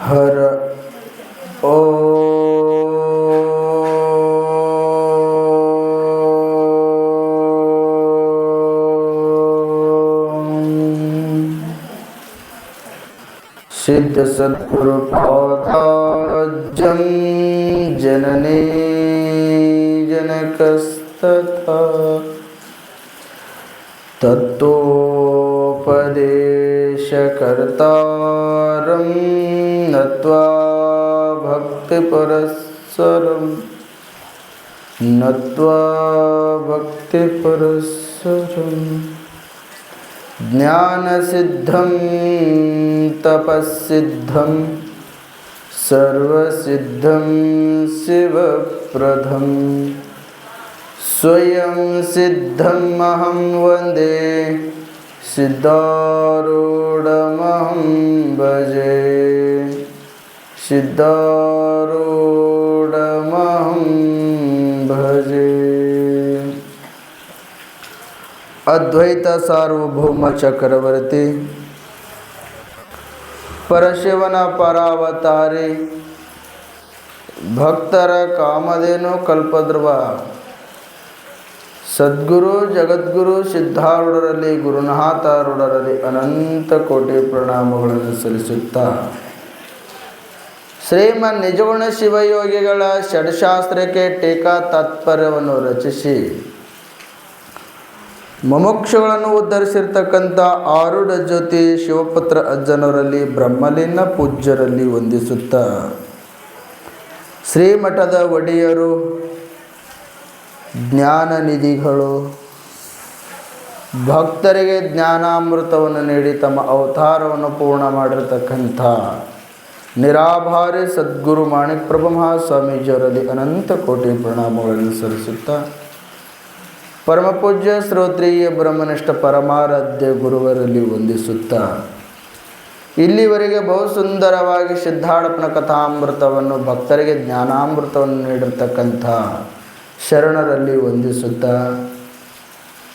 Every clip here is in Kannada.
हर ओ सिद्ध सद्गुरु पौधा जननी जनकस भक्तिपरस्सरं नत्वा भक्तिपरस्सरम् ज्ञानसिद्धं तपःसिद्धं सर्वसिद्धं शिवप्रदं। स्वयं सिद्धमहं वंदे सिद्धारूढमहं भजे। सिद्धारूढमहं ಅದ್ವೈತ ಸಾರ್ವಭೌಮ ಚಕ್ರವರ್ತಿ. ಪರಶಿವನ ಪರಾವತಾರಿ. ಭಕ್ತರ ಕಾಮಧೇನು ಕಲ್ಪದ್ರವ. ಸದ್ಗುರು, ಜಗದ್ಗುರು, ಸಿದ್ಧಾರೂಢರಲ್ಲಿ, ಗುರುನಾಥಾರೂಢರಲ್ಲಿ ಅನಂತ ಕೋಟಿ ಪ್ರಣಾಮಗಳನ್ನು ಸಲ್ಲಿಸುತ್ತಾ. ಶ್ರೀಮನ್ ನಿಜಗುಣ ಶಿವಯೋಗಿಗಳ ಷಡ್ಶಾಸ್ತ್ರಕ್ಕೆ ಟೀಕಾ ತಾತ್ಪರ್ಯವನ್ನು ರಚಿಸಿ. ಮುಮುಕ್ಷುಗಳನ್ನು ಉದ್ಧರಿಸಿರ್ತಕ್ಕಂಥ ಆರುಡ ಜ್ಯೋತಿ ಶಿವಪುತ್ರ ಅಜ್ಜನವರಲ್ಲಿ ಬ್ರಹ್ಮಲಿನ ಪೂಜ್ಯರಲ್ಲಿ ವಂದಿಸುತ್ತಾ. ಶ್ರೀಮಠದ ಒಡೆಯರು, ಜ್ಞಾನ ನಿಧಿಗಳು, ಭಕ್ತರಿಗೆ ಜ್ಞಾನಾಮೃತವನ್ನು ನೀಡಿ ತಮ್ಮ ಅವತಾರವನ್ನು ಪೂರ್ಣ ಮಾಡಿರ್ತಕ್ಕಂಥ ನಿರಾಭಾರಿ ಸದ್ಗುರು ಮಾಣಿಕ್ ಪ್ರಭು ಮಹಾಸ್ವಾಮೀಜಿಯವರಲ್ಲಿ ಅನಂತ ಕೋಟಿ ಪ್ರಣಾಮಗಳನ್ನು ಸಲ್ಲಿಸುತ್ತಾ ಪರಮಪೂಜ್ಯ ಶ್ರೋತ್ರೀಯ ಬ್ರಹ್ಮನಿಷ್ಠ ಪರಮಾರಾಧ್ಯ ಗುರುವರಲ್ಲಿ ವಂದಿಸುತ್ತಾ, ಇಲ್ಲಿವರೆಗೆ ಬಹು ಸುಂದರವಾಗಿ ಸಿದ್ಧಾರ್ಥನ ಕಥಾಮೃತವನ್ನು ಭಕ್ತರಿಗೆ ಜ್ಞಾನಾಮೃತವನ್ನು ನೀಡಿರ್ತಕ್ಕಂಥ ಶರಣರಲ್ಲಿ ವಂದಿಸುತ್ತಾ,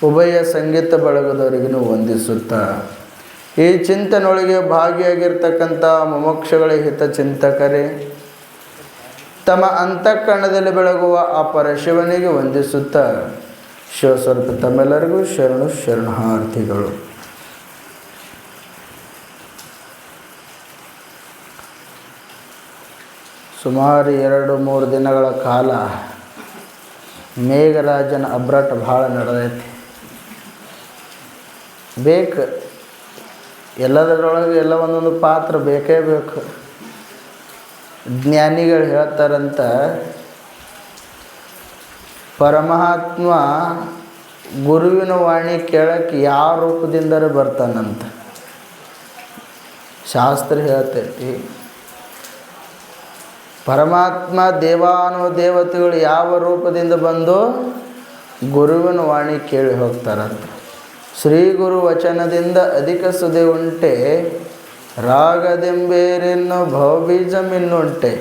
ಉಭಯ ಸಂಗೀತ ಬಳಗದವರಿಗೂ ವಂದಿಸುತ್ತಾ. ಈ ಚಿಂತನೊಳಗೆ ಭಾಗಿಯಾಗಿರ್ತಕ್ಕಂಥ ಮುಮೋಕ್ಷಗಳ ಹಿತಚಿಂತಕರೇ ತಮ್ಮ ಅಂತಃಕರಣದಲ್ಲಿ ಬೆಳಗುವ ಆ ಪರಶಿವನಿಗೆ ವಂದಿಸುತ್ತಾ ಶಿವಸ್ವರೂಪ ತಮ್ಮೆಲ್ಲರಿಗೂ ಶರಣು ಶರಣಾರ್ಥಿಗಳು. ಸುಮಾರು ಎರಡು ಮೂರು ದಿನಗಳ ಕಾಲ ಮೇಘರಾಜನ ಅಬ್ರಾಟ ಭಾಳ ನಡೆದೈತಿ. ಬೇಕು ಎಲ್ಲದರೊಳಗೆ ಎಲ್ಲ ಒಂದೊಂದು ಪಾತ್ರ ಬೇಕೇ ಬೇಕು. ಜ್ಞಾನಿಗಳು ಹೇಳ್ತಾರಂತ ಪರಮಾತ್ಮ ಗುರುವಿನ ವಾಣಿ ಕೇಳಕ್ಕೆ ಯಾವ ರೂಪದಿಂದಲೇ ಬರ್ತಾನಂತ. ಶಾಸ್ತ್ರ ಹೇಳ್ತೈತಿ, ಪರಮಾತ್ಮ ದೇವಾನು ದೇವತೆಗಳು ಯಾವ ರೂಪದಿಂದ ಬಂದು ಗುರುವಿನ ವಾಣಿ ಕೇಳಿ ಹೋಗ್ತಾರಂತ. ಶ್ರೀ ಗುರು ವಚನದಿಂದ ಅಧಿಕ ಸುದೆ ಉಂಟೆ, ರಾಗದೆಂಬೇರೆನ್ನು ಭವಬೀಜಮಿನ್ನುಂಟೆ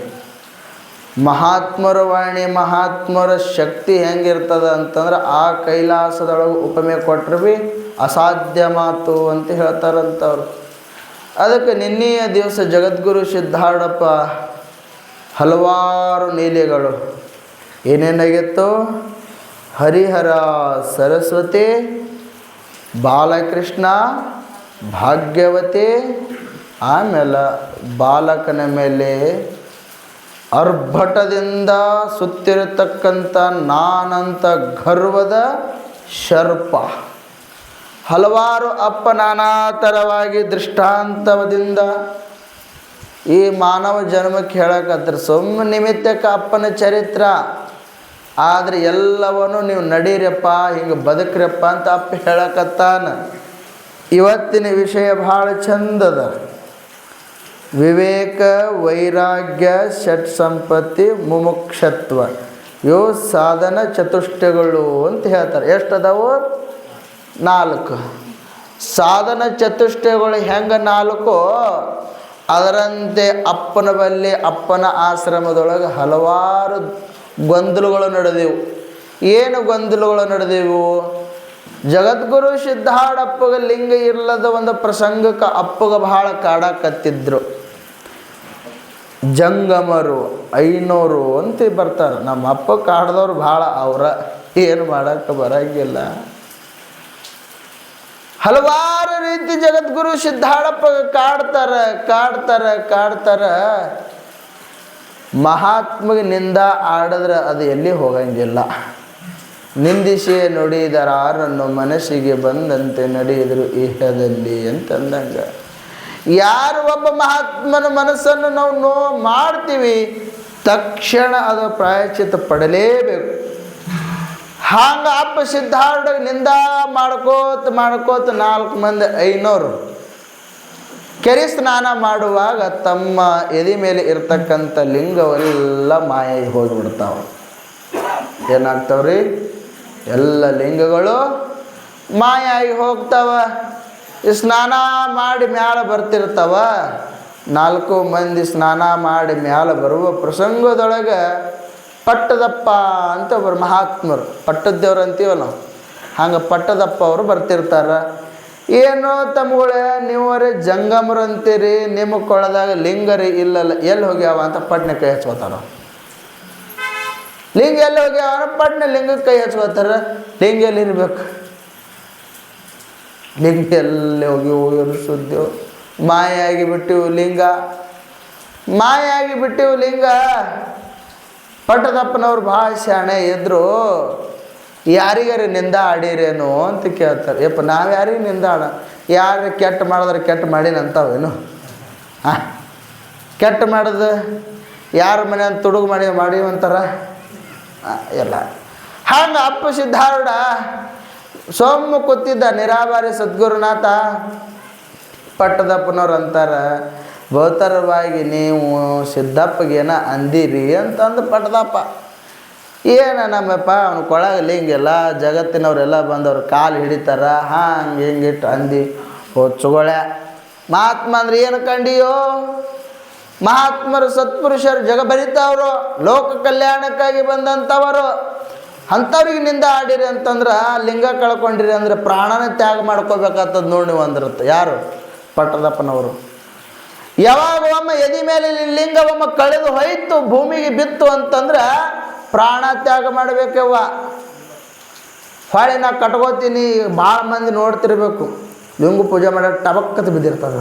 ಮಹಾತ್ಮರ ವಾಣಿ, ಮಹಾತ್ಮರ ಶಕ್ತಿ ಹೆಂಗಿರ್ತದ ಅಂತಂದ್ರೆ ಆ ಕೈಲಾಸದೊಳಗೆ ಉಪಮೆ ಕೊಟ್ರು ಭೀ ಅಸಾಧ್ಯ ಮಾತು ಅಂತ ಹೇಳ್ತಾರಂತವ್ರು. ಅದಕ್ಕೆ ನಿನ್ನೆಯ ದಿವಸ ಜಗದ್ಗುರು ಸಿದ್ಧಾರ್ಡಪ್ಪ ಹಲವಾರು ನೀಲಿಗಳು ಏನೇನಾಗಿತ್ತು? ಹರಿಹರ ಸರಸ್ವತಿ, ಬಾಲಕೃಷ್ಣ, ಭಾಗ್ಯವತಿ, ಆಮೇಲೆ ಬಾಲಕನ ಮೇಲೆ ಅರ್ಭಟದಿಂದ ಸುತ್ತಿರತಕ್ಕಂಥ ನಾನಂತ ಗರ್ವದ ಶರ್ಪ. ಹಲವಾರು ಅಪ್ಪ ನಾನಾ ಥರವಾಗಿ ದೃಷ್ಟಾಂತದಿಂದ ಈ ಮಾನವ ಜನ್ಮಕ್ಕೆ ಹೇಳಕತ್ರ ಸುಮ್ಮ ನಿಮಿತ್ತಕ್ಕೆ ಅಪ್ಪನ ಚರಿತ್ರ. ಆದರೆ ಎಲ್ಲವನ್ನು ನೀವು ನಡೀರಪ್ಪ, ಹಿಂಗೆ ಬದುಕ್ರಪ್ಪ ಅಂತ ಅಪ್ಪ ಹೇಳಕತ್ತಾನ. ಇವತ್ತಿನ ವಿಷಯ ಭಾಳ ಚಂದದ. ವಿವೇಕ, ವೈರಾಗ್ಯ, ಷಟ್ ಸಂಪತ್ತಿ, ಮುಮುಕ್ಷತ್ವ. ಇವು ಸಾಧನ ಚತುಷ್ಟಗಳು ಅಂತ ಹೇಳ್ತಾರೆ. ಎಷ್ಟು ಅದಾವು ನಾಲ್ಕು. ಸಾಧನ ಚತುಷ್ಟಯಗಳು ಹೆಂಗೆ ನಾಲ್ಕು? ಅದರಂತೆ ಅಪ್ಪನ ಬಲ್ಲಿ, ಅಪ್ಪನ ಆಶ್ರಮದೊಳಗೆ ಹಲವಾರು ಗೊಂದಲುಗಳು ನಡೆದೆವು. ಏನು ಗೊಂದಲುಗಳು ನಡೆದೆವು? ಜಗದ್ಗುರು ಸಿದ್ಧಾಡಪ್ಪಗ ಲಿಂಗ ಇರ್ಲದ ಒಂದು ಪ್ರಸಂಗಕ್ಕೆ ಅಪ್ಪಗ ಬಹಳ ಕಾಡಕತ್ತಿದ್ರು ಜಂಗಮರು, ಐನೂರು ಅಂತ ಬರ್ತಾರೆ. ನಮ್ಮ ಅಪ್ಪ ಕಾಡ್ದವ್ರು ಭಾಳ. ಅವರ ಏನು ಮಾಡೋಕ್ಕೆ ಬರಂಗಿಲ್ಲ. ಹಲವಾರು ರೀತಿ ಜಗದ್ಗುರು ಸಿದ್ಧಾಳಪ್ಪ ಕಾಡ್ತಾರ ಕಾಡ್ತಾರ ಕಾಡ್ತಾರ. ಮಹಾತ್ಮಗೆ ನಿಂದ ಆಡಿದ್ರೆ ಅದು ಎಲ್ಲಿ ಹೋಗಂಗಿಲ್ಲ. ನಿಂದಿಸಿ ನುಡಿದರಾರನ್ನು ಮನಸ್ಸಿಗೆ ಬಂದಂತೆ ನಡೆಯಿದ್ರು ಇಹದಲ್ಲಿ ಅಂತಂದಂಗ. ಯಾರು ಒಬ್ಬ ಮಹಾತ್ಮನ ಮನಸ್ಸನ್ನು ನಾವು ನೋ ಮಾಡ್ತೀವಿ, ತಕ್ಷಣ ಅದು ಪ್ರಾಯಶ್ಚಿತ ಪಡಲೇಬೇಕು. ಹಾಂಗ ಅಪ್ಪ ಸಿದ್ಧಾರ್ಥ ನಿಂದ ಮಾಡ್ಕೋತ ಮಾಡ್ಕೋತ ನಾಲ್ಕು ಮಂದಿ ಐನೂರು. ಕೆರೆ ಸ್ನಾನ ಮಾಡುವಾಗ ತಮ್ಮ ಎದೆ ಮೇಲೆ ಇರ್ತಕ್ಕಂಥ ಲಿಂಗವೆಲ್ಲ ಮಾಯ ಹೋಗಿಬಿಡ್ತಾವ. ಏನಾಗ್ತಾವ್ರಿ? ಎಲ್ಲ ಲಿಂಗಗಳು ಮಾಯ ಆಗಿ ಹೋಗ್ತಾವ. ಸ್ನಾನ ಮಾಡಿ ಮ್ಯಾಲ ಬರ್ತಿರ್ತಾವ. ನಾಲ್ಕು ಮಂದಿ ಸ್ನಾನ ಮಾಡಿ ಮ್ಯಾಲ ಬರುವ ಪ್ರಸಂಗದೊಳಗೆ ಪಟ್ಟದಪ್ಪ ಅಂತ ಒಬ್ಬರು ಮಹಾತ್ಮರು. ಪಟ್ಟದ್ದೇವ್ರು ಅಂತೀವಲ್ಲ ನಾವು. ಹಂಗೆ ಪಟ್ಟದಪ್ಪ ಅವರು ಬರ್ತಿರ್ತಾರ. ಏನೋ ತಮ್ಮಗಳೇ ನೀವರೇ ಜಂಗಮರು ಅಂತೀರಿ, ನಿಮ್ಮ ಕೊಳದಾಗ ಲಿಂಗರಿ ಇಲ್ಲಲ್ಲ, ಎಲ್ಲಿ ಹೋಗ್ಯಾವ ಅಂತ ಪಟ್ನೆ ಕೈ ಹಚ್ಕೋತಾರ ಲಿಂಗ ಎಲ್ಲಿ ಹೋಗ್ಯಾವ ಪಟ್ನೆ ಲಿಂಗಕ್ಕೆ ಕೈ ಹಚ್ಕೋತಾರ. ಲಿಂಗ ಎಲ್ಲಿ ಇರ್ಬೇಕು ಲಿಂಗ ಎಲ್ಲಿ ಹೋಗಿ ಹೋಗ್ಯಾರ ಮಾಯಾಗಿ ಬಿಟ್ಟಿವು ಲಿಂಗ. ಮಾಯಾಗಿ ಬಿಟ್ಟಿವು ಲಿಂಗ. ಪಟ್ಟದಪ್ಪನವ್ರು ಭಾಳ ಶಾಣೆ ಇದ್ದರು ಯಾರಿಗಾರ ನಿಂದ ಆಡಿರೇನು ಅಂತ ಕೇಳ್ತಾರೆ. ಯಪ್ಪ ನಾವು ಯಾರಿಗೆ ನಿಂದ ಆಡ ಯಾರು ಕೆಟ್ಟ ಮಾಡಿದ್ರೆ ಕೆಟ್ಟ ಮಾಡಿನಂತಾವೇನು ಹಾಂ ಕೆಟ್ಟ ಮಾಡೋದು? ಯಾರ ಮನೆ ಅಂತ ತುಡುಗು ಮಾಡಿ ಮಾಡಿ ಅಂತಾರ ಆ, ಎಲ್ಲ. ಹಂಗೆ ಅಪ್ಪ ಸಿದ್ಧಾರೂಢ ಸೊಮ್ಮ ಕೂತಿದ್ದ ನಿರಾಬಾರಿ ಸದ್ಗುರುನಾಥ. ಪಟ್ಟದಪ್ಪನವ್ರು ಅಂತಾರೆ ಬಹುತರವಾಗಿ ನೀವು ಸಿದ್ದಪ್ಪಗೇನ ಅಂದಿರಿ? ಅಂತಂದು ಪಟ್ಟದಪ್ಪ. ಏನ ನಮ್ಮಪ್ಪ, ಅವನು ಕೊಳಗ ಹಿಂಗೆಲ್ಲ ಜಗತ್ತಿನವರೆಲ್ಲ ಬಂದವ್ರು ಕಾಲು ಹಿಡಿತಾರ ಹಂಗೆ ಹಿಂಗಿಟ್ಟು ಅಂದಿ ಹೊಚ್ಚುಗೊಳೆ ಮಹಾತ್ಮ ಅಂದ್ರೆ ಏನು ಕಂಡಿಯೋ? ಮಹಾತ್ಮರು ಸತ್ಪುರುಷರು ಜಗ ಬರಿತವರು ಲೋಕ ಕಲ್ಯಾಣಕ್ಕಾಗಿ ಬಂದಂಥವರು ಅಂಥವ್ರಿಗೆ ನಿಂದ ಆಡಿರಿ ಅಂತಂದ್ರೆ ಲಿಂಗ ಕಳ್ಕೊಂಡಿರಿ ಅಂದರೆ ಪ್ರಾಣನ ತ್ಯಾಗ ಮಾಡ್ಕೋಬೇಕಾಗ್ತದ ನೋಡಿ ನೀವು ಅಂದಿರುತ್ತೆ. ಯಾರು? ಪಟ್ಟದಪ್ಪನವರು. ಯಾವಾಗ ಒಮ್ಮೆ ಎದಿ ಮೇಲೆ ಲಿಂಗ ಒಮ್ಮೆ ಕಳೆದು ಹೋಯ್ತು, ಭೂಮಿಗೆ ಬಿತ್ತು ಅಂತಂದ್ರೆ ಪ್ರಾಣ ತ್ಯಾಗ ಮಾಡಬೇಕವ್ವ. ಹೊಳೆ ನಾ ಕಟ್ಕೋತೀನಿ ಭಾಳ ಮಂದಿ ನೋಡ್ತಿರ್ಬೇಕು. ಲಿಂಗು ಪೂಜೆ ಮಾಡೋ ಟಬಕ್ಕತ್ ಬಿದ್ದಿರ್ತದ.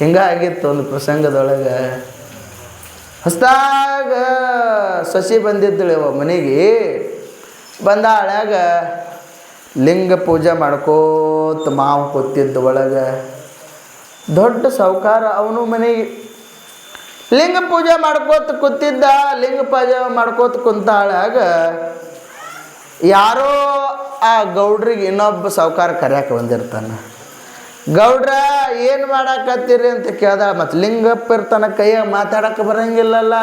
ಹಿಂಗಾಗಿತ್ತು ಒಂದು ಪ್ರಸಂಗದೊಳಗೆ ಹೊಸ್ದಾಗ ಸಸಿ ಬಂದಿದ್ದಳು ಮನೆಗೆ. ಬಂದ ಹಳ್ಯಾಗ ಲಿಂಗ ಪೂಜೆ ಮಾಡ್ಕೋತ ಮಾವು ಕೂತಿದ್ದ ಒಳಗೆ ದೊಡ್ಡ ಸಾವುಕಾರ ಅವನು ಮನೆಗೆ. ಲಿಂಗ ಪೂಜೆ ಮಾಡ್ಕೋತ ಕೂತಿದ್ದ, ಲಿಂಗ ಪೂಜೆ ಮಾಡ್ಕೋತ ಕುಂತಾಳಾಗ ಯಾರೋ ಆ ಗೌಡ್ರಿಗೆ ಇನ್ನೊಬ್ಬ ಸಾವುಕಾರ ಕರ್ಯಾಕೆ ಬಂದಿರ್ತಾನೆ. ಗೌಡ್ರ, ಏನು ಮಾಡಾಕತ್ತೀರಿ ಅಂತ ಕೇಳ್ದ ಮತ್ತು ಲಿಂಗಪ್ಪ ಇರ್ತಾನ ಕೈಯ ಮಾತಾಡಕ್ಕೆ ಬರಂಗಿಲ್ಲಲ್ಲ.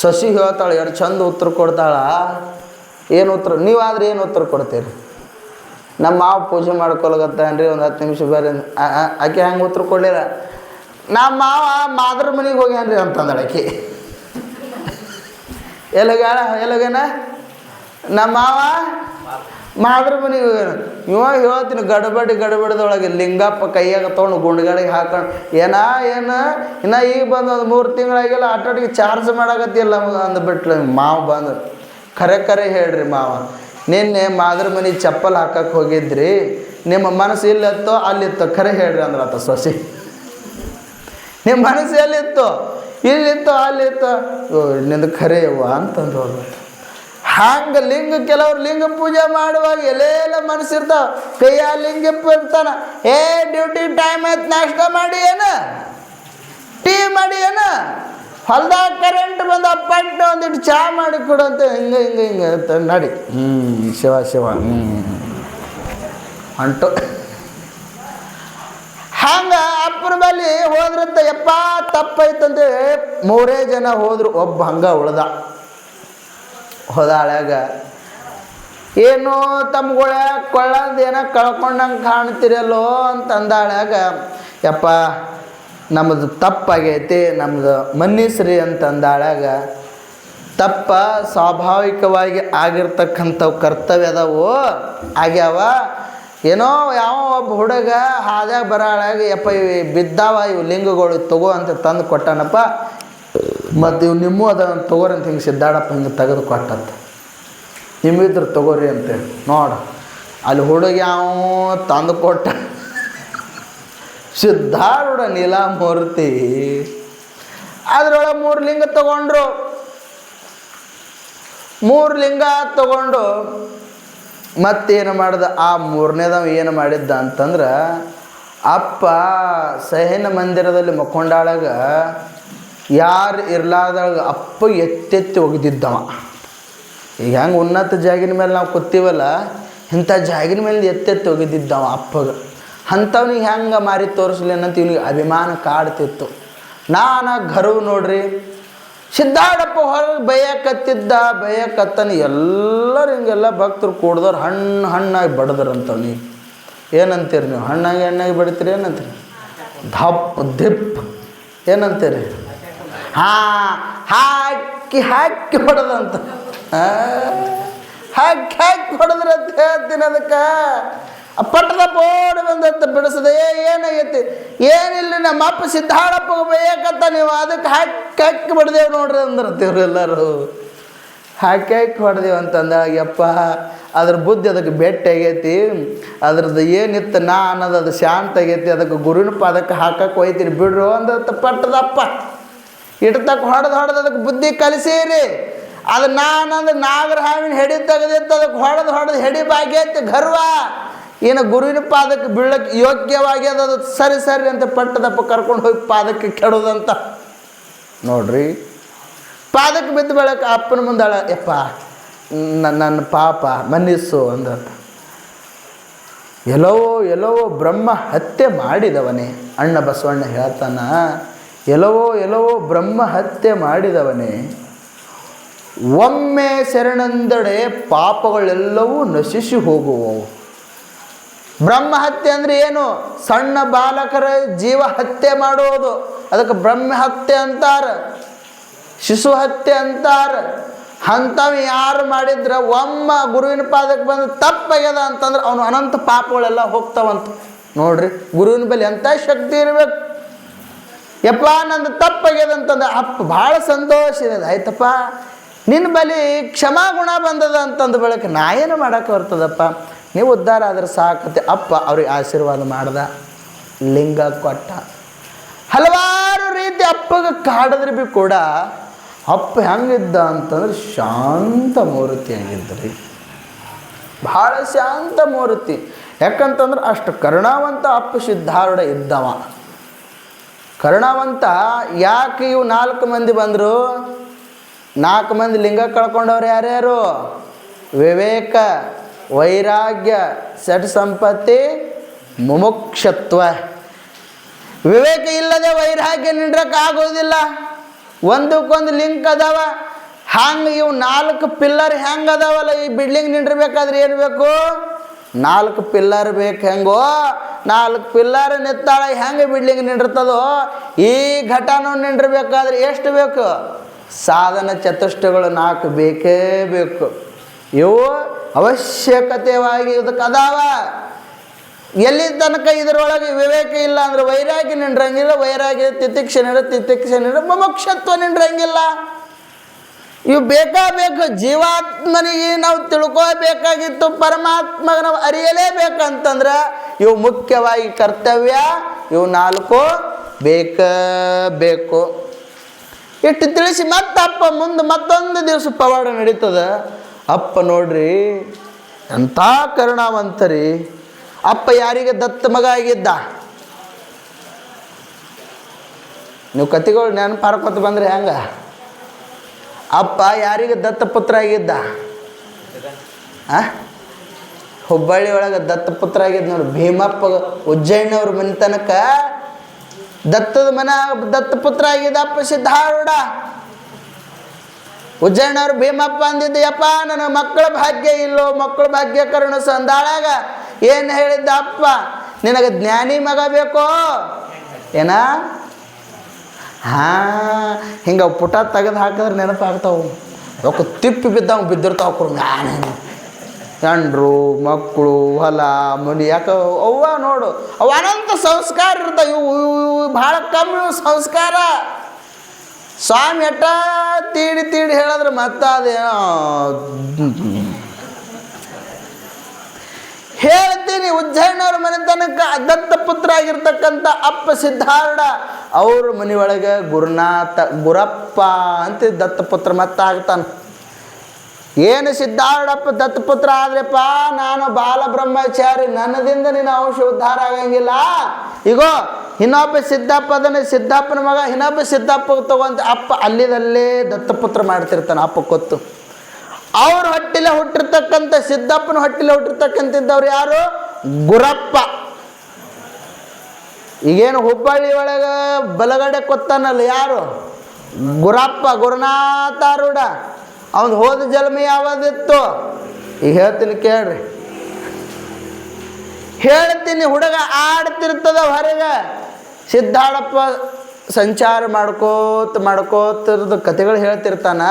ಸಸಿ ಹೇಳ್ತಾಳೆ ಎರಡು ಚಂದ ಉತ್ತರ ಕೊಡ್ತಾಳ. ಏನು ಉತ್ತರ? ನೀವಾದ್ರೆ ಏನು ಉತ್ತರ ಕೊಡ್ತೀರಿ? ನಮ್ಮ ಮಾವ ಪೂಜೆ ಮಾಡ್ಕೊಳಗತ್ತಾನ್ರಿ, ಒಂದು ಹತ್ತು ನಿಮಿಷ ಬೇರೆ ಆಕೆ ಹೆಂಗೆ ಉತ್ತರ ಕೊಡಲಿಲ್ಲ. ನಮ್ಮ ಮಾವ ಮಾದ್ರ ಮನೆಗೆ ಹೋಗ್ಯಾನ್ರಿ ಅಂತಂದಳ ಆಕೆ. ಎಲ್ಲೋಗ್ಯಾಳ ಎಲ್ಲೋಗ್ಯಾನ ನಮ್ಮ ಮಾವ ಮಾದ್ರ ಮನೆಗೆ ಇವ ಹೇಳ್ತೀನಿ ಗಡಬಡಿ ಗಡಬಡಿದೊಳಗೆ ಲಿಂಗಪ್ಪ ಕೈಯಾಗ ತೊಗೊಂಡು ಗುಂಡ್ಗಾಡಿಗೆ ಹಾಕೊಂಡು ಏನ, ಏನು, ಇನ್ನ ಈಗ ಬಂದು ಒಂದು ಮೂರು ತಿಂಗಳಾಗಿಲ್ಲ ಆಟೋಟಿಗೆ ಚಾರ್ಜ್ ಮಾಡಾಕತ್ತಿಲ್ಲ ಅಂದ್ಬಿಟ್ಲು. ಮಾವ ಬಂದು ಖರೆ ಖರೆ ಹೇಳ್ರಿ ಮಾವ. ನಿನ್ನೆ ಮಾದ್ರ ಮನೆ ಚಪ್ಪಲ್ ಹಾಕಕ್ಕೆ ಹೋಗಿದ್ರಿ. ನಿಮ್ಮ ಮನಸ್ಸು ಇಲ್ಲಿತ್ತೋ, ಅಲ್ಲಿತ್ತೋ ಖರೆ ಹೇಳ್ರಿ ಅಂದ್ರೆ ಆತ ಸೊಸಿ. ನಿಮ್ಮ ಮನಸ್ಸು ಎಲ್ಲಿತ್ತು, ಇಲ್ಲಿತ್ತು, ಅಲ್ಲಿತ್ತು. ನಿಂದು ಖರೆ ಯವ್ವ ಅಂತಂದು ಹಂಗೆ ಲಿಂಗ ಕೆಲವ್ರು ಲಿಂಗ ಪೂಜೆ ಮಾಡುವಾಗ ಎಲ್ಲೆಲ್ಲ ಮನಸ್ಸಿರ್ತಾವ. ಕೈಯ ಲಿಂಗ ಇರ್ತಾನ ಏ ಡ್ಯೂಟಿ ಟೈಮ್ ಆಯ್ತು, ನಾಷ್ಟ ಮಾಡಿ ಏನ? ಟೀ ಮಾಡಿ ಏನ? ಹೊಲ್ದಾಗ ಕರೆಂಟ್ ಬಂದ ಪಟ್ಟು ಒಂದಿಟ್ಟು ಚಾ ಮಾಡಿ ಕೊಡು ಅಂತ ಹಿಂಗೆ ಹಿಂಗೆ ಹಿಂಗೆ ಅಂತ ನಡಿ. ಹ್ಞೂ ಶಿವ ಶಿವ ಅಂಟು. ಹಂಗೆ ಅಪ್ಪನ ಬಳಿ ಹೋದ್ರಂತ ಯಪ್ಪ ತಪ್ಪೈತಂತೆ ಮೂರೇ ಜನ ಹೋದ್ರು, ಒಬ್ಬ ಹಂಗ ಉಳ್ದ. ಹೋದ ಏನೋ ತಮ್ಗಳ ಏನೋ ಕಳ್ಕೊಂಡಂಗೆ ಕಾಣ್ತಿರಲ್ಲೋ? ಅಂತಂದಾಳಾಗ ಯಪ್ಪ ನಮ್ಮದು ತಪ್ಪಾಗೈತಿ ನಮ್ಮದು ಮನ್ನಿಸ್ರಿ ಅಂತಂದಾಳಾಗ ತಪ್ಪ ಸ್ವಾಭಾವಿಕವಾಗಿ ಆಗಿರ್ತಕ್ಕಂಥವು ಕರ್ತವ್ಯ ಅದಾವು, ಆಗ್ಯಾವ. ಏನೋ ಯಾವ ಒಬ್ಬ ಹುಡುಗ ಹಾದ್ಯಾಗ ಬರಾಳಾಗಿ ಯಪ್ಪ, ಇವು ಬಿದ್ದಾವ, ಇವು ಲಿಂಗಗಳು ತಗೋ ಅಂತ ತಂದು ಕೊಟ್ಟಾನಪ್ಪ. ಮತ್ತು ಇವು ನಿಮ್ಮ ಅದನ್ನು ತಗೋರಿ ಅಂತ ಹಿಂಗೆ ಸಿದ್ದಾಡಪ್ಪ ಹಿಂಗೆ ತೆಗೆದು ಕೊಟ್ಟಂತ. ನಿಮ್ಮಿದ್ರೆ ತಗೋರಿ ಅಂತೇಳಿ ನೋಡು, ಅಲ್ಲಿ ಹುಡುಗಿ ಯಾವ ತಂದು ಕೊಟ್ಟ ಸಿದ್ಧಾರೂಢ ನೀಲಾಮೂರ್ತಿ. ಅದರೊಳಗೆ ಮೂರು ಲಿಂಗ ತಗೊಂಡ್ರು. ಮೂರು ಲಿಂಗ ತಗೊಂಡು ಮತ್ತೇನು ಮಾಡ್ದ? ಆ ಮೂರನೇದವ ಏನು ಮಾಡಿದ್ದ ಅಂತಂದ್ರೆ ಅಪ್ಪ ಸಹನ ಮಂದಿರದಲ್ಲಿ ಮಕ್ಕೊಂಡಾಳಾಗ ಯಾರು ಇರ್ಲಾರ್ದಾಗ ಅಪ್ಪ ಎತ್ತೆತ್ತಿ ಒಗೆದಿದ್ದವ. ಈಗ ಹೆಂಗೆ ಉನ್ನತ ಜಾಗಿನ ಮೇಲೆ ನಾವು ಕೂತೀವಲ್ಲ, ಇಂಥ ಜಾಗಿನ ಮೇಲೆ ಎತ್ತೆತ್ತಿ ಒಗೆದಿದ್ದವ ಅಪ್ಪಗೆ. ಅಂಥವ್ನಿಗೆ ಹೆಂಗೆ ಮಾರಿ ತೋರಿಸ್ಲೇನಂತ ಇವನಿಗೆ ಅಭಿಮಾನ ಕಾಡ್ತಿತ್ತು. ನಾನು ಗರ್ವ ನೋಡ್ರಿ ಸಿದ್ದಾಡಪ್ಪ ಹೊರಗೆ ಬಯಕತ್ತಿದ್ದ, ಬಯಕತ್ತನ ಎಲ್ಲರೂ ಹಿಂಗೆಲ್ಲ ಭಕ್ತರು ಕೂಡ್ದವ್ರು ಹಣ್ಣು ಹಣ್ಣಾಗಿ ಬಡದ್ರಂತವ್ನಿ. ಏನಂತೀರಿ ನೀವು? ಹಣ್ಣಾಗಿ ಹಣ್ಣಾಗಿ ಬಡಿತೀರಿ ಏನಂತೀರಿ? ಧಪ್, ದಿಪ್, ಏನಂತೀರಿ? ಹಾಂ, ಹಾಕಿ ಹಾಕಿ ಹೊಡೆದಂತ. ಹಾಕಿ ಹಾಕಿ ಹೊಡೆದ್ರೆ ಅಂತ ಹೇಳ್ತೀನಿ ಅದಕ್ಕೆ. ಪಟ್ಟದ ಬೋಡಿ ಬಂದಂತ ಬಿಡಿಸದೆ. ಏನಾಗೈತಿ? ಏನಿಲ್ಲ ನಮ್ಮ ಅಪ್ಪ ಸಿದ್ಧಾಳಪ್ಪ ಬೇಕಂತ ನೀವು ಅದಕ್ಕೆ ಹಾಕಿ ಹಾಕಿ ಬಡ್ದೇವು ನೋಡ್ರಿ ಅಂದ್ರತ್ತೆ ಎಲ್ಲರೂ. ಹಾಕಿ ಹಾಕಿ ಹೊಡೆದೇವು ಅಂತಂದಾಗ, ಯಪ್ಪ, ಅದ್ರ ಬುದ್ಧಿ ಅದಕ್ಕೆ ಬೆಟ್ಟ ಆಗೈತಿ. ಅದ್ರದ್ದು ಏನಿತ್ತು ನಾ ಅನ್ನೋದು ಅದು ಶಾಂತ ಆಗೈತಿ. ಅದಕ್ಕೆ ಗುರುನಪ್ಪ ಅದಕ್ಕೆ ಹಾಕಕ್ಕೆ ಹೋಯ್ತೀನಿ. ಬಿಡ್ರು ಅಂದ ಪಟ್ಟದಪ್ಪ. ಇಡ್ತಕ್ಕ ಹೊಡೆದು ಹೊಡೆದು ಅದಕ್ಕೆ ಬುದ್ಧಿ ಕಲಿಸೀರಿ. ಅದು ನಾನಂದ್ರೆ ನಾಗರ ಹಾವಿನ ಹೆಡಿ ತೆಗೆದಿತ್ತು, ಅದಕ್ಕೆ ಹೊಡೆದು ಹೊಡೆದು ಹೆಡಿ ಬಾಗೈತಿ ಗರ್ವ. ಏನು ಗುರುವಿನ ಪಾದಕ್ಕೆ ಬೀಳಕ್ಕೆ ಯೋಗ್ಯವಾಗ್ಯದ ಅದು ಸರಿ ಸರಿ ಅಂತ ಪಟ್ಟದಪ್ಪ ಕರ್ಕೊಂಡು ಹೋಗಿ ಪಾದಕ್ಕೆ ಕೆಡೋದಂತ. ನೋಡ್ರಿ, ಪಾದಕ್ಕೆ ಬಿದ್ದ ಬೆಳಕ ಅಪ್ಪನ ಮುಂದಾಳ, ಯಪ್ಪ ನನ್ನ ಪಾಪ, ಮನ್ನಿಸು ಅಂದಂತ ಎಲ್ಲವೋ ಎಲ್ಲವೋ ಬ್ರಹ್ಮ ಹತ್ಯೆ ಮಾಡಿದವನೇ, ಅಣ್ಣ ಬಸವಣ್ಣ ಹೇಳ್ತಾನ ಎಲ್ಲವೋ ಎಲ್ಲವೋ ಬ್ರಹ್ಮ ಹತ್ಯೆ ಮಾಡಿದವನೇ, ಒಮ್ಮೆ ಶರಣಂದಡೆ ಪಾಪಗಳೆಲ್ಲವೂ ನಶಿಸಿ ಹೋಗುವವು. ಬ್ರಹ್ಮ ಹತ್ಯೆ ಅಂದರೆ ಏನು? ಸಣ್ಣ ಬಾಲಕರ ಜೀವ ಹತ್ಯೆ ಮಾಡೋದು. ಅದಕ್ಕೆ ಬ್ರಹ್ಮ ಹತ್ಯೆ ಅಂತಾರ. ಶಿಶು ಹತ್ಯೆ ಅಂತಾರ. ಅಂಥವ್ ಯಾರು ಮಾಡಿದ್ರೆ ಒಮ್ಮ ಗುರುವಿನ ಪಾದಕ್ಕೆ ಬಂದು ತಪ್ಪಾಗ್ಯದ ಅಂತಂದ್ರೆ ಅವನು ಅನಂತ ಪಾಪಗಳೆಲ್ಲ ಹೋಗ್ತಾವಂತ. ನೋಡ್ರಿ, ಗುರುವಿನ ಬಳಿ ಎಂಥ ಶಕ್ತಿ ಇರಬೇಕು? ಯಪ್ಪ, ನಂದು ತಪ್ಪಾಗ್ಯದ ಅಂತಂದ್ರೆ ಅಪ್ಪ, ಭಾಳ ಸಂತೋಷ ಇದೆ ಆಯ್ತಪ್ಪ ನಿನ್ನ ಬಳಿ ಕ್ಷಮಾಗುಣ ಬಂದದ ಅಂತಂದ ಬಳಿಕ ನಾ ಏನು ಮಾಡೋಕೆ ಬರ್ತದಪ್ಪ? ನೀವು ಉದ್ಧಾರ ಆದ್ರೆ ಸಾಕತ್ತೆ. ಅಪ್ಪ, ಅವ್ರಿಗೆ ಆಶೀರ್ವಾದ ಮಾಡ್ದ. ಲಿಂಗ ಕೊಟ್ಟ. ಹಲವಾರು ರೀತಿ ಅಪ್ಪಗೆ ಕಾಡಿದ್ರೆ ಬಿ ಕೂಡ. ಅಪ್ಪ ಹೆಂಗಿದ್ದ ಅಂತಂದ್ರೆ ಶಾಂತ ಮೂರ್ತಿ ಆಗಿದ್ರಿ. ಭಾಳ ಶಾಂತ ಮೂರ್ತಿ. ಯಾಕಂತಂದ್ರೆ ಅಷ್ಟು ಕರುಣಾವಂತ ಅಪ್ಪ ಸಿದ್ಧಾರೂಢ ಇದ್ದವ. ಕರುಣಾವಂತ ಯಾಕೆ ಇವು ನಾಲ್ಕು ಮಂದಿ ಬಂದರು? ನಾಲ್ಕು ಮಂದಿ ಲಿಂಗ ಕಳ್ಕೊಂಡವ್ರು ಯಾರ್ಯಾರು? ವಿವೇಕ, ವೈರಾಗ್ಯ, ಷಟ್ ಸಂಪತ್ತಿ, ಮುಮುಕ್ಷತ್ವ. ವಿವೇಕ ಇಲ್ಲದೆ ವೈರಾಗ್ಯ ಆಗೋದಿಲ್ಲ. ಒಂದಕ್ಕೊಂದು ಲಿಂಕ್ ಅದಾವ. ಹಂಗೆ ಇವು ನಾಲ್ಕು ಪಿಲ್ಲರ್ ಹೆಂಗೆ ಅದಾವಲ್ಲ? ಈ ಬಿಲ್ಡಿಂಗ್ ನಿಂಡಿರ್ಬೇಕಾದ್ರೆ ಏನು ಬೇಕು? ನಾಲ್ಕು ಪಿಲ್ಲರ್ ಬೇಕು ಹೆಂಗೋ? ನಾಲ್ಕು ಪಿಲ್ಲರ್ ನಿತ್ತಾಳ ಹೆಂಗೆ ಬಿಡ್ಲಿಂಗ್ ನಿಂಡಿರ್ತದೋ ಈ ಘಟನೂ ನಿಂಡಿರ್ಬೇಕಾದ್ರೆ ಎಷ್ಟು ಬೇಕು? ಸಾಧನ ಚತುಷ್ಟಗಳು ನಾಲ್ಕು ಬೇಕೇ ಬೇಕು. ಇವು ಅವಶ್ಯಕತೆವಾಗಿ ಇದಕ್ಕೆ ಅದಾವ. ಎಲ್ಲಿ ತನಕ ಇದರೊಳಗೆ ವಿವೇಕ ಇಲ್ಲ ಅಂದ್ರೆ ವೈರಾಗಿ ನಿಂಡ್ರಂಗಿಲ್ಲ ವೈರಾಗಿ ತಿತಿಕ್ಷೆ ನಿಂಡ್ರ ತಿತಿಕ್ಷೆ ನಿಂಡ್ರ ಮಮಕ್ಷತ್ವ ನಿಂಡ್ರಂಗಿಲ್ಲ ಇವು ಬೇಕಾ ಬೇಕು ಜೀವಾತ್ಮನಿಗೆ ನಾವು ತಿಳ್ಕೋಬೇಕಾಗಿತ್ತು ಪರಮಾತ್ಮಗ ನಾವು ಅರಿಯಲೇಬೇಕಂತಂದ್ರೆ ಇವು ಮುಖ್ಯವಾಗಿ ಕರ್ತವ್ಯ, ಇವು ನಾಲ್ಕು ಬೇಕ, ಬೇಕು. ಇಟ್ಟು ತಿಳಿಸಿ ಮತ್ತೆ ಅಪ್ಪ ಮುಂದೆ ಮತ್ತೊಂದು ದಿವಸ ಪವಾಡ ನಡೀತದ. ಅಪ್ಪ ನೋಡ್ರಿ ಎಂಥ ಕರುಣಾವಂತರಿ. ಅಪ್ಪ ಯಾರಿಗೆ ದತ್ತ ಮಗ ಆಗಿದ್ದ? ನೀವು ಕತಿಗಳು ನೆನಪಾರ್ಕೊತ ಬಂದ್ರೆ ಹೆಂಗ? ಅಪ್ಪ ಯಾರಿಗೆ ದತ್ತಪುತ್ರ ಆಗಿದ್ದ ಆ? ಹುಬ್ಬಳ್ಳಿ ಒಳಗೆ ದತ್ತಪುತ್ರ ಆಗಿದ್ದ ನೋಡಿ. ಭೀಮಪ್ಪ ಉಜ್ಜಯಿನವ್ರ ಮನೆ ತನಕ ದತ್ತದ ಮನ ದತ್ತಪುತ್ರ ಆಗಿದ್ದ ಅಪ್ಪ ಸಿದ್ಧಾರೂಢ. ಉಜ್ಜಯಿನವ್ರು ಭೀಮಪ್ಪ ಅಂದಿದ್ದು, ಯಪ್ಪ, ನನ್ನ ಮಕ್ಕಳ ಭಾಗ್ಯ ಇಲ್ಲೋ, ಮಕ್ಕಳ ಭಾಗ್ಯ ಕರುಣ ಸಂದಾಳಾಗ. ಏನು ಹೇಳಿದ್ದ ಅಪ್ಪ? ನಿನಗೆ ಜ್ಞಾನಿ ಮಗ ಬೇಕೋ? ಏನ? ಹಾಂ, ಹಿಂಗೆ ಪುಟ ತೆಗೆದು ಹಾಕಿದ್ರೆ ನೆನಪಾಗ್ತಾವು. ಅವಕ್ಕೆ ತಿಪ್ಪಿ ಬಿದ್ದಂಗೆ ಬಿದ್ದಿರ್ತಾವ ಕುರು ಗಂಡ್ರು ಹೆಂಡ್ರು ಮಕ್ಕಳು ಹೊಲ, ಮನಿ, ಯಾಕೆ ಅವ್ವ ನೋಡು, ಅವು ಅನಂತ ಸಂಸ್ಕಾರ ಇರ್ತಾವೆ. ಇವು ಭಾಳ ಕಮ್ಮಿ ಸಂಸ್ಕಾರ. ಸ್ವಾಮಿ ಎಟ್ಟ ತೀಡಿ ತೀಡಿ ಹೇಳಿದ್ರೆ ಮತ್ತೆ ಅದೇನೋ ಹೇಳ್ತೀನಿ ತನಕ ಮನೆತನಕ ದತ್ತಪುತ್ರ ಆಗಿರ್ತಕ್ಕಂಥ ಅಪ್ಪ ಸಿದ್ಧಾರೂಢ. ಅವ್ರ ಮನೆಯೊಳಗೆ ಗುರುನಾಥ, ಗುರಪ್ಪ ಅಂತ ದತ್ತಪುತ್ರ ಮತ್ತೆ ಆಗ್ತಾನೆ. ಏನು ಸಿದ್ಧಾರ್ಡಪ್ಪ ದತ್ತಪುತ್ರ ಆದ್ರಪ್ಪ, ನಾನು ಬಾಲಬ್ರಹ್ಮಚಾರಿ ನನ್ನದಿಂದ ನೀನು ಅಂಶ ಉದ್ಧಾರ ಆಗಂಗಿಲ್ಲ. ಈಗೋ ಇನ್ನೊಬ್ಬ ಸಿದ್ದಪ್ಪ ಸಿದ್ದಪ್ಪನ ಮಗ, ಇನ್ನೊಬ್ಬ ಸಿದ್ದಪ್ಪ ತಗೊಂತ ಅಪ್ಪ ಅಲ್ಲಿದಲ್ಲೇ ದತ್ತಪುತ್ರ ಮಾಡ್ತಿರ್ತಾನೆ ಅಪ್ಪ ಕೊತ್ತು. ಅವ್ರ ಹೊಟ್ಟಿಲೆ ಹುಟ್ಟಿರ್ತಕ್ಕಂಥ, ಸಿದ್ದಪ್ಪನ ಹೊಟ್ಟಿಲೆ ಹುಟ್ಟಿರ್ತಕ್ಕಂಥದ್ದವ್ರು ಯಾರು? ಗುರಪ್ಪ. ಈಗೇನು ಹುಬ್ಬಳ್ಳಿ ಒಳಗೆ ಬಲಗಡೆ ಕೊತ್ತಾನಲ್ಲ ಯಾರು? ಗುರಪ್ಪ ಗುರುನಾಥಾರೂಢ ಅವನು ಹೋದ ಜನ್ಮ ಯಾವ್ದಿತ್ತು? ಈಗ ಹೇಳ್ತೀನಿ ಕೇಳ್ರಿ. ಹೇಳ್ತೀನಿ, ಹುಡುಗ ಆಡ್ತಿರ್ತದ ಹೊರಗೆ. ಸಿದ್ಧಾಳಪ್ಪ ಸಂಚಾರ ಮಾಡ್ಕೋತ, ಮಾಡ್ಕೋತಿರೋದು ಕತೆಗಳು ಹೇಳ್ತಿರ್ತಾನ.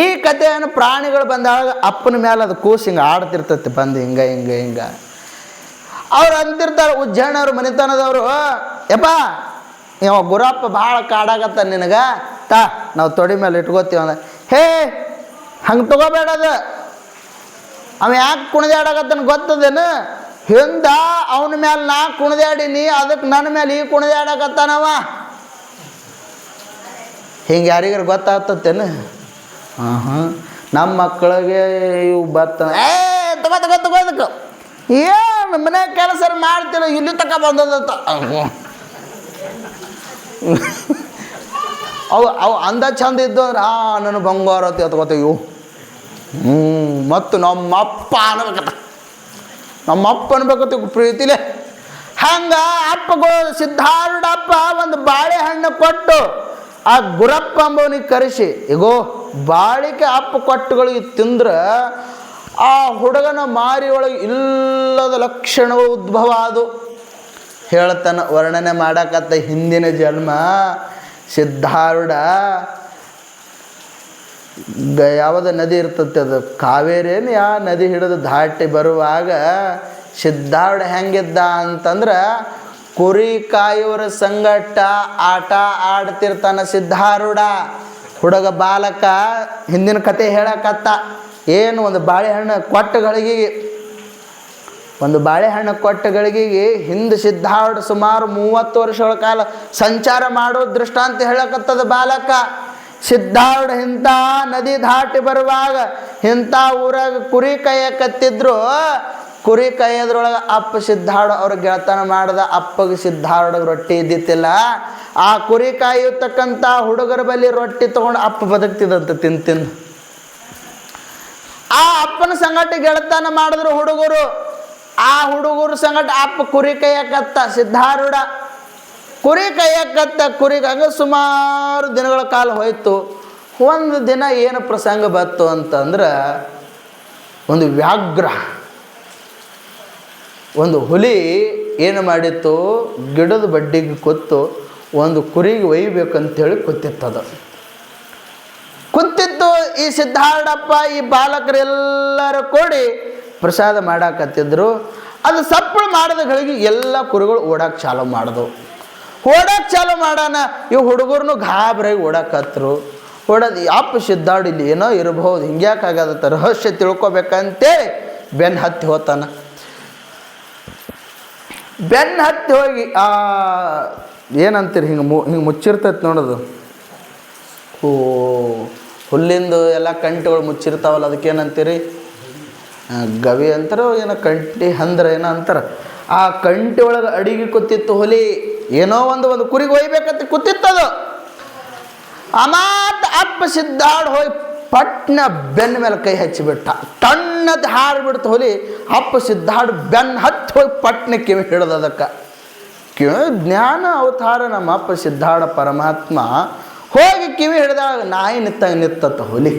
ಈ ಕಥೆಯನ್ನು ಪ್ರಾಣಿಗಳು ಬಂದಾಗ ಅಪ್ಪನ ಮೇಲೆ ಅದು ಕೂಸಿ ಹಿಂಗೆ ಆಡ್ತಿರ್ತೈತಿ, ಬಂದು ಹಿಂಗೆ ಹಿಂಗೆ ಹಿಂಗೆ. ಅವ್ರು ಅಂತಿರ್ತಾರೆ ಉಜ್ಜಣ್ಣವ್ರು ಮನೆತನದವರು ಯಪ್ಪ ಇವ ಗುರಪ್ಪ ಭಾಳ ಕಾಡಾಗತ್ತ ನಿನಗೆ, ತಾ, ನಾವು ತೊಡಿ ಮೇಲೆ ಇಟ್ಕೋತೀವಿ ಹೇ, ಹಂಗೆ ತಗೋಬೇಡದು ಅವ ಯಾಕೆ ಕುಣಿದಾಡಕತ್ತನ ಗೊತ್ತದೇನು? ಹಿಂದ ಅವನ ಮೇಲೆ ನಾ ಕುಣಿದಾಡೀನಿ ಅದಕ್ಕೆ ನನ್ನ ಮೇಲೆ ಈ ಕುಣಿದಾಡಕತ್ತಾನವ. ಹಿಂಗೆ ಯಾರಿಗಾರು ಗೊತ್ತಾಗ್ತತ್ತೇನು? ಹಾಂ ಹಾಂ ನಮ್ಮ ಮಕ್ಕಳಿಗೆ ಇವು ಬತ್ತ ಏ, ತಗೋ ತಗೋ ತಗೋ ಅದಕ್ಕೆ ಏನು ಮನೆ ಕೆಲಸ ಮಾಡ್ತಿಲ್ಲ ಇಲ್ಲಿ ತಕ ಬಂದದಂತ. ಅವು ಅವು ಅಂದ ಚಂದ ಇದ್ದು ಅಂದ್ರೆ, ಆ ನನ್ನ ಬಂಗಾರ ಅಂತ ಎತ್ಕೋತೀವಿ ಹ್ಞೂ ಮತ್ತು ನಮ್ಮಪ್ಪ ಅನ್ಬೇಕತ್ತ ನಮ್ಮಪ್ಪ ಅನ್ಬೇಕತ್ತ ಪ್ರೀತಿಲೆ. ಹಂಗ ಅಪ್ಪಗಳು ಸಿದ್ಧಾರೂಢಪ್ಪ ಒಂದು ಬಾಳೆಹಣ್ಣು ಕೊಟ್ಟು, ಆ ಗುರಪ್ಪ ಅಂಬವನಿಗೆ ಕರೆಸಿ, ಇಗೋ, ಬಾಳಿಕೆ ಅಪ್ಪ ಕೊಟ್ಟುಗಳಿಗೆ ತಿಂದ್ರೆ ಆ ಹುಡುಗನ ಮಾರಿ ಒಳಗೆ ಇಲ್ಲದ ಲಕ್ಷಣವು ಉದ್ಭವ ಅದು. ಹೇಳ್ತಾನೆ, ವರ್ಣನೆ ಮಾಡಕತ್ತ ಹಿಂದಿನ ಜನ್ಮ ಸಿದ್ಧಾರೂಢ. ಯಾವ್ದು ನದಿ ಇರ್ತದೆ ಅದು? ಕಾವೇರಿಯನ್ನು ಯಾ ನದಿ ಹಿಡಿದು ದಾಟಿ ಬರುವಾಗ ಸಿದ್ಧಾರೂಢ ಹೆಂಗಿದ್ದ ಅಂತಂದ್ರೆ ಕುರಿ ಕಾಯುವರ ಸಂಗಟ ಆಟ ಆಡ್ತಿರ್ತಾನ ಸಿದ್ಧಾರೂಢ. ಹುಡುಗ ಬಾಲಕ ಹಿಂದಿನ ಕತೆ ಹೇಳಕತ್ತ. ಏನು ಒಂದು ಬಾಳೆಹಣ್ಣು ಕೊಟ್ಟಗಳಿಗೆ, ಒಂದು ಬಾಳೆಹಣ್ಣು ಕೊಟ್ಟಗಳಿಗೆ ಹಿಂದೆ ಸಿದ್ಧಾರ್ಥ ಸುಮಾರು ಮೂವತ್ತು ವರ್ಷಗಳ ಕಾಲ ಸಂಚಾರ ಮಾಡೋ ದೃಷ್ಟಾಂತ ಹೇಳಕತ್ತದ ಬಾಲಕ. ಸಿದ್ಧಾರ್ಥ ಇಂಥ ನದಿ ದಾಟಿ ಬರುವಾಗ ಇಂಥ ಊರಾಗ ಕುರಿ ಕೈಯಕತ್ತಿದ್ರು ಕುರಿ ಕೈಯದ್ರೊಳಗೆ ಅಪ್ಪ ಸಿದ್ಧಾರ್ಡ್ ಅವ್ರ ಗೆಳತನ ಮಾಡ್ದ, ಅಪ್ಪಗೆ ಸಿದ್ಧಾರೂಢ ರೊಟ್ಟಿ ಇದ್ದಿತ್ತಿಲ್ಲ. ಆ ಕುರಿ ಕಾಯುತ್ತಕ್ಕಂಥ ಹುಡುಗರ ಬಳಿ ರೊಟ್ಟಿ ತಗೊಂಡು ಅಪ್ಪ ಬದುಕ್ತಿದಂತ ತಿಂದು ತಿಂದು ಆ ಅಪ್ಪನ ಸಂಗಟ ಗೆಳತನ ಮಾಡಿದ್ರು ಹುಡುಗರು. ಆ ಹುಡುಗರು ಸಂಗಟ ಅಪ್ಪ ಕುರಿ ಕೈಯಕತ್ತ, ಸಿದ್ಧಾರೂಢ. ಕುರಿ ಕೈಯಕತ್ತ, ಕುರಿ ಸುಮಾರು ದಿನಗಳ ಕಾಲ ಹೋಯ್ತು. ಒಂದು ದಿನ ಏನು ಪ್ರಸಂಗ ಬಂತು ಅಂತಂದ್ರೆ, ಒಂದು ವ್ಯಾಘ್ರ. ಒಂದು ಹುಲಿ ಏನು ಮಾಡಿತ್ತು, ಗಿಡದ ಬಡ್ಡಿಗೆ ಕೊತ್ತು, ಒಂದು ಕುರಿಗೆ ಒಯ್ಬೇಕಂತೇಳಿ ಕೂತಿತ್ತದು. ಕುಂತಿತ್ತು ಈ ಸಿದ್ಧಾರೂಢಪ್ಪ ಈ ಬಾಲಕರೆಲ್ಲರೂ ಕೂಡಿ ಪ್ರಸಾದ ಮಾಡಾಕತ್ತಿದ್ರು. ಅದು ಸಪ್ಪಳ ಮಾಡಿದ ಗಳಿಗೆ ಎಲ್ಲ ಕುರಿಗಳು ಓಡಾಕ್ ಚಾಲು ಮಾಡಿದವು. ಓಡಾಕ್ ಚಾಲು ಮಾಡೋಣ ಇವು ಹುಡುಗರ್ನು ಗಾಬರಾಗಿ ಓಡಾಕತ್ರು. ಓಡೋದು, ಅಪ್ಪ ಸಿದ್ಧಾರ್ಡ್ ಇಲ್ಲಿ ಏನೋ ಇರಬಹುದು ಹಿಂಗ್ಯಾಕಾಗದತ್ತ ರಹಸ್ಯ ತಿಳ್ಕೊಬೇಕಂತೇಳಿ ಬೆನ್ನು ಹತ್ತಿ ಹೋತಾನ. ಬೆನ್ನು ಹತ್ತಿ ಹೋಗಿ, ಆ, ಏನಂತೀರಿ, ಹಿಂಗೆ ಮು, ಹಿಂಗೆ ಮುಚ್ಚಿರ್ತೈತೆ ನೋಡೋದು. ಓ ಹುಲ್ಲಿಂದು ಎಲ್ಲ ಕಂಟಿಗಳು ಮುಚ್ಚಿರ್ತಾವಲ್ಲ, ಅದಕ್ಕೇನಂತೀರಿ? ಗವಿ ಅಂತಾರೋ ಏನೋ ಕಂಟಿ ಹಂದ್ರ ಏನೋ ಅಂತಾರೆ. ಆ ಕಂಟಿ ಒಳಗೆ ಅಡಿಗೆ ಕೂತಿತ್ತು ಹುಲಿ, ಏನೋ ಒಂದು ಒಂದು ಕುರಿಗೆ ಒಯ್ಬೇಕಂತ ಕೂತಿತ್ತದು ಅನಾಥ ಅಪ್ಪ ಸಿದ್ಧಾಡ್ ಹೋಯ್ ಪಟ್ನ ಬೆನ್ನ ಮೇಲೆ ಕೈ ಹಚ್ಚಿಬಿಟ್ಟ. ತಣ್ಣದ ಹಾರಿಬಿಡ್ತು ಹುಲಿ, ಅಪ್ಪ ಸಿದ್ಧಾಡ್ ಬೆನ್ ಹತ್ತಿ ಹೋಗಿ ಪಟ್ನ ಕಿವಿ ಹಿಡ್ದು ಅದಕ್ಕೆ. ಕಿವಿ ಜ್ಞಾನ ಅವತಾರ ನಮ್ಮ ಅಪ್ಪ ಸಿದ್ಧಾಡ ಪರಮಾತ್ಮ. ಹೋಗಿ ಕಿವಿ ಹಿಡ್ದಾಗ ನಾಯಿ ನಿತ್ತ ನಿತ್ತತ್ತ, ಹುಲಿ.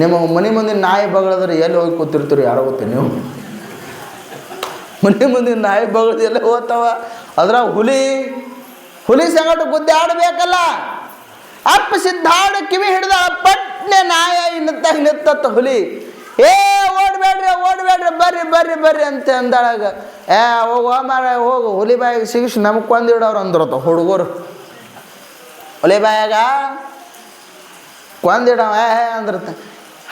ನಿಮ್ಮ ಮನೆ ಮುಂದಿನ ನಾಯಿ ಬಗಳದ್ರೆ ಎಲ್ಲಿ ಹೋಗಿ ಕೂತಿರ್ತೀರಿ ಯಾರೋ ಗೊತ್ತೆ ನೀವು? ಮನೆ ಮುಂದಿನ ನಾಯಿ ಬಗಳದು ಎಲ್ಲ ಹೋಗ್ತಾವ? ಅದ್ರ ಹುಲಿ ಹುಲಿ ಸಂಗಟ ಗುದ್ದೆ ಆಡಬೇಕಲ್ಲ. ಅಪ್ಪ ಸಿದ್ಧಾಡ ಕಿವಿ ಹಿಡ್ದ ಪಟ್ ಪಟ್ನೆ ನಾಯ ನಿತ್ತ ನಿತ್ತತ್ತ, ಹುಲಿ. ಏ, ಓಡ್ಬೇಡ್ರಿ ಓಡ್ಬೇಡ್ರಿ, ಬರ್ರಿ ಬರ್ರಿ ಬರ್ರಿ ಅಂತ ಅಂದಾಗ ಏ, ಹೋಗು ಮಾರ ಹೋಗು, ಹುಲಿ ಬಾಯಿಗೆ ಸಿಗಿಸಿ ನಮ್ಕೊಂದಿಡೋರು ಅಂದ್ರತ ಹುಡುಗರು. ಹುಲಿ ಬಾಯಾಗ ಕೊಂದಿಡವ ಅಂದ್ರತ.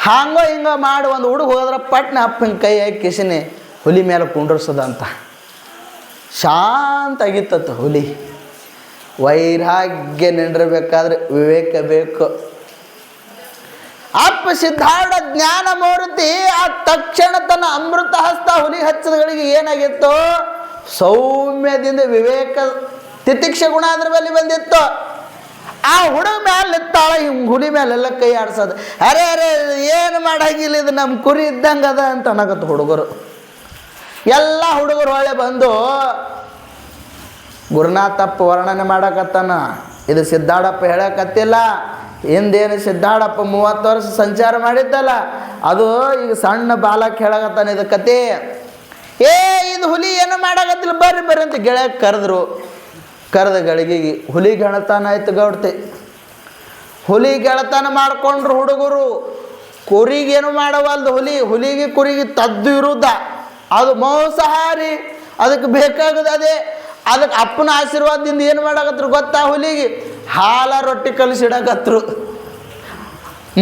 ಹಾಂಗೋ ಹಿಂಗೋ ಮಾಡಿ ಒಂದು ಹುಡುಗ ಹೋದ್ರೆ ಪಟ್ನ ಅಪ್ಪ ಹಿಂಗೆ ಕೈ ಹಾಕಿ ಕಿಸಿನಿ ಹುಲಿ ಮೇಲೆ ಕುಂಡ್ರಸದಂತ. ಶಾಂತ ಆಗಿತ್ತತ್ತ ಹುಲಿ. ವೈರಾಗ್ಯ ನಿಂಡಿರ್ಬೇಕಾದ್ರೆ ವಿವೇಕ ಬೇಕು. ಅಪ್ಪ ಸಿದ್ಧಾರ್ಥ ಜ್ಞಾನ ಮೂರ್ತಿ, ಆ ತಕ್ಷಣ ತನ್ನ ಅಮೃತ ಹಸ್ತ ಹುಲಿ ಹಚ್ಚದಗಳಿಗೆ ಏನಾಗಿತ್ತು? ಸೌಮ್ಯದಿಂದ ವಿವೇಕ, ತಿತಿಕ್ಷ ಗುಣ ಅದ್ರ ಮೇಲೆ ಬಂದಿತ್ತು. ಆ ಹುಡುಗ ಮೇಲೆ ನಿಂತಾಳ ಹಿಂಗೆ ಹುಲಿ ಮೇಲೆಲ್ಲ ಕೈ ಆಡ್ಸೋದು. ಅರೆ ಅರೆ, ಏನು ಮಾಡಂಗಿಲ್ಲ ಇದು? ನಮ್ಮ ಕುರಿ ಇದ್ದಂಗೆ ಅದ ಅಂತ ಅನ್ನಕತ್ತು ಹುಡುಗರು. ಎಲ್ಲ ಹುಡುಗರು ಒಳ್ಳೆ ಬಂದು ಗುರುನಾಥಪ್ಪ ವರ್ಣನೆ ಮಾಡಕತ್ತಾನ. ಇದು ಸಿದ್ದಾಡಪ್ಪ ಹೇಳಕತ್ತಿಲ್ಲ. ಹಿಂದೇನು ಸಿದ್ದಾಡಪ್ಪ ಮೂವತ್ತು ವರ್ಷ ಸಂಚಾರ ಮಾಡಿದ್ದಲ್ಲ. ಅದು ಈಗ ಸಣ್ಣ ಬಾಲಕ್ ಹೇಳಕತ್ತಾನ ಇದು ಕತೆ. ಏ, ಇದು ಹುಲಿ ಏನು ಮಾಡಕತ್ತಿಲ್ಲ? ಬರ್ರಿ ಬರ್ರಿ ಅಂತ ಗೆಳೆಯ ಕರೆದ್ರು. ಕರೆದ ಗಳಿಗೆಗೆ ಹುಲಿ ಗೆಳತನ ಆಯ್ತು ಗೌಡ್ತಿ. ಹುಲಿ ಗೆಳತನ ಮಾಡ್ಕೊಂಡ್ರು ಹುಡುಗರು ಕುರಿಗೇನು ಮಾಡವಲ್ದು ಹುಲಿ? ಹುಲಿಗೆ ಕುರಿಗೆ ತದ್ದು ಇರುದ ಅದು ಮೋಸಹಾರಿ, ಅದಕ್ಕೆ ಬೇಕಾಗದ ಅದೇ. ಅದಕ್ಕೆ ಅಪ್ಪನ ಆಶೀರ್ವಾದದಿಂದ ಏನು ಮಾಡಕತ್ರು ಗೊತ್ತಾ ಹುಲಿಗೆ? ಹಾಲ ರೊಟ್ಟಿ ಕಲಿಸಿಡಕತ್ರು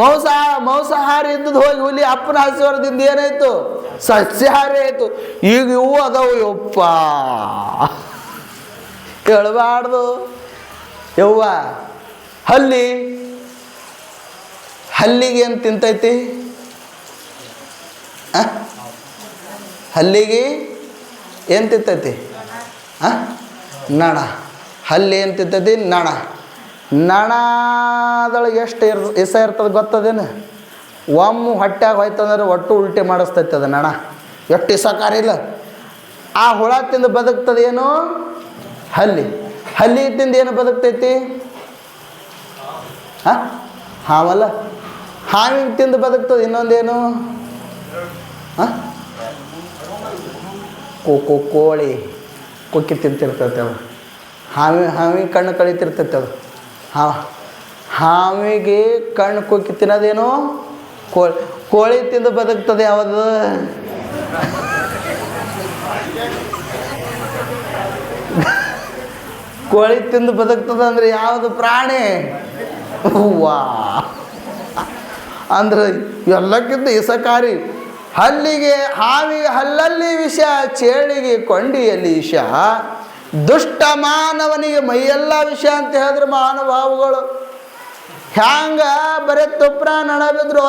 ಮೌಸ, ಮೌಸಹಾರಿ ಇದ್ದದ್ದು ಹೋಗಿ ಹುಲಿ ಅಪ್ಪನ ಆಶೀರ್ವಾದದಿಂದ ಏನಾಯ್ತು? ಸಸ್ಯಾಹಾರಿ ಆಯಿತು. ಈಗ ಇವು ಅದಾವು ಯಪ್ಪ. ಹೇಳಬಾರ್ದು ಯವ್ವ, ಹಲ್ಲಿ. ಹಲ್ಲಿಗೆ ಏನು ತಿಂತೈತಿ? ಹಲ್ಲಿಗೆ ಏನು ತಿಂತೈತಿ? ನಣ. ಹಲ್ಲಿ ಏನು ತಿಂತೈತಿ? ನಣ. ನಣದೊಳಗೆ ಎಷ್ಟು ಇರ್, ಇಸ ಇರ್ತದೆ ಗೊತ್ತದೇನು? ಒಮ್ಮೆ ಹೊಟ್ಟೆಗೆ ಹೋಯ್ತಂದ್ರೆ ಒಟ್ಟು ಉಲ್ಟಿ ಮಾಡಿಸ್ತೈತೆ ಅದು ನಣ. ಎಷ್ಟು ಇಸಕಾರಿಲ್ಲ ಆ ಹುಳ ತಿಂದು ಬದುಕ್ತದೇನು? ಹಲ್ಲಿ. ಹಲ್ಲಿ ತಿಂದು ಏನು ಬದುಕ್ತೈತಿ? ಹಾಂ? ಹಾವಲ್ಲ? ಹಾವಿಗೆ ತಿಂದು ಬದುಕ್ತದೆ ಇನ್ನೊಂದೇನು? ಹಾಂ? ಕೋ ಕೋಳಿ. ಕೊಕ್ಕಿ ತಿಂತಿರ್ತೈತೆ ಅದು ಹಾವಿ ಹಾವಿಗೆ ಕಣ್ಣು ಕಳಿತಿರ್ತೈತೆ ಅದು. ಹಾ, ಹಾವಿಗೆ ಕಣ್ಣು ಕೊಕ್ಕಿ ತಿನ್ನೋದೇನು? ಕೋಳಿ. ಕೋಳಿ ತಿಂದು ಬದುಕ್ತದೆ ಯಾವುದು? ಕೋಳಿ ತಿಂದು ಬದುಕ್ತದಂದ್ರೆ ಯಾವುದು ಪ್ರಾಣಿ? ವಾ ಅಂದ್ರೆ ಎಲ್ಲಕ್ಕಿಂತ ಇಸಕಾರಿ ಹಲ್ಲಿಗೆ ಹಾವಿ ಹಲ್ಲಲ್ಲಿ ವಿಷ, ಚೇಳಿಗೆ, ಕೊಂಡಿಯಲ್ಲಿ ವಿಷ, ದುಷ್ಟ ಮಾನವನಿಗೆ ಮೈಯೆಲ್ಲ ವಿಷ ಅಂತ ಹೇಳಿದ್ರೆ ಮಹಾನುಭಾವುಗಳು ಹ್ಯಾಂಗ? ಬರೀ ತುಪ್ರ ನಡ ಬಿದ್ರು